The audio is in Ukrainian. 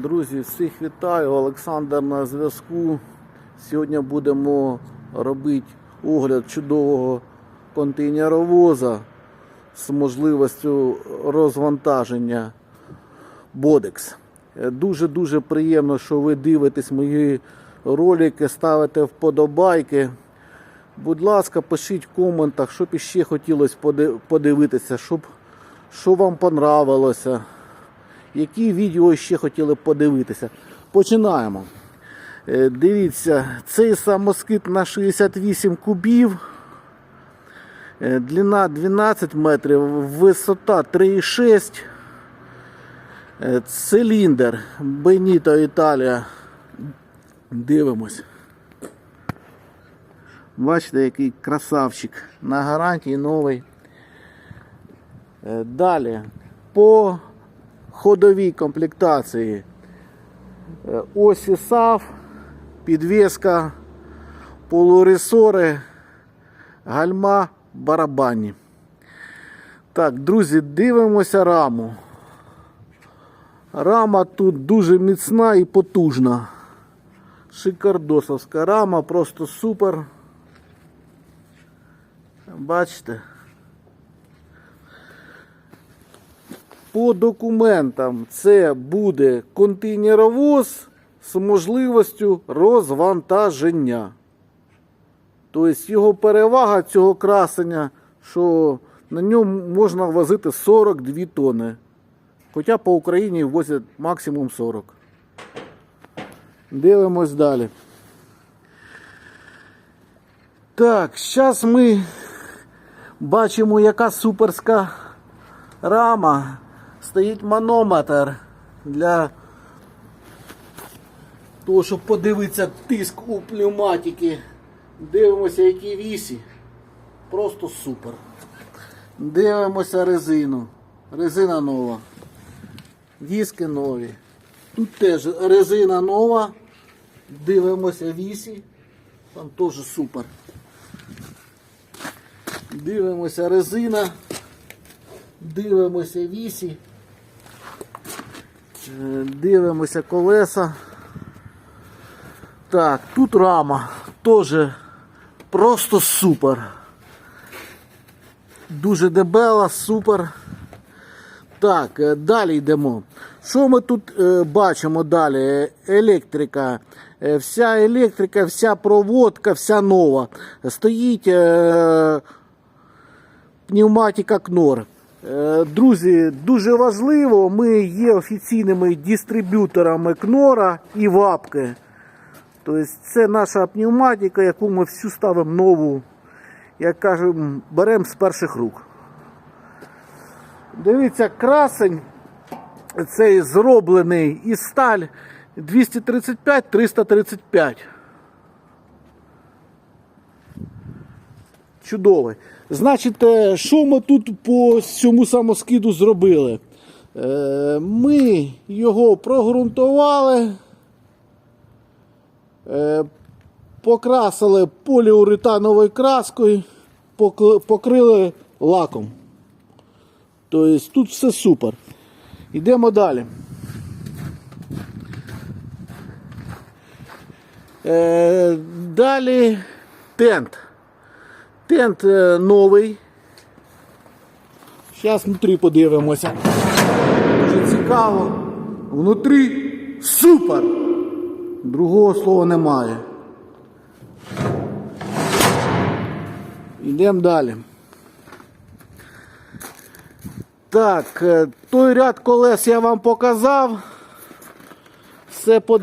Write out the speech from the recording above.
Друзі, всіх вітаю, Олександр на зв'язку. Сьогодні будемо робити огляд чудового контейнеровоза з можливістю розвантаження Бодекс. Дуже-дуже приємно, що ви дивитесь мої ролики, ставите вподобайки. Будь ласка, пишіть в коментах, щоб іще хотілося подивитися, щоб, що вам понравилося. Які відео ще хотіли подивитися? Починаємо. Е, Дивіться, цей самоскид на 68 кубів, е, длина 12 метрів, висота 3,6, е, циліндр Беніто Італія. Дивимось. Бачите, який красавчик. На гарантії новий. Далі. По ходовій комплектації. Е, Осі САВ, підвіска, полуресори, гальма, барабанні. Так, друзі, дивимося раму. Рама тут дуже міцна і потужна. Шикардосовська рама, просто супер. Бачите? По документам це буде контейнеровоз з можливістю розвантаження. Тобто його перевага цього красення, що на ньому можна возити 42 тони. Хоча по Україні возять максимум 40. Дивимось далі. Так, зараз ми бачимо, яка суперська рама. Стоїть манометр для того, щоб подивитися тиск у пневматики. Дивимося, які вісі. Просто супер. Дивимося резину. Резина нова. Диски нові. Тут теж резина нова. Дивимося вісі. Там теж супер. Дивимося резина. Дивимося вісі. Дивимося колеса. Так, тут рама теж просто супер. Дуже дебела, супер. Так, е, далі йдемо. Що ми тут е, бачимо далі? Електрика. Е, Вся електрика, вся проводка, вся нова. Стоїть пневматика Кнор. Е, Друзі, дуже важливо, ми є офіційними дистриб'юторами Кнора і Вапки. Тобто це наша пневматика, яку ми всю ставимо нову, як кажемо, беремо з перших рук. Дивіться, красень цей зроблений із сталь 235-335. Чудовий. Значить, е, що ми тут по цьому самоскиду зробили? Е, Ми його прогрунтували, е, покрасили поліуретановою краскою, покрили лаком. Тобто тут все супер. Йдемо далі. Далі тент. Тент е, новий. Зараз внутрі подивимося. Дуже цікаво. Внутрі супер. Другого слова немає. Йдемо далі. Так, е, той ряд колес я вам показав. Все по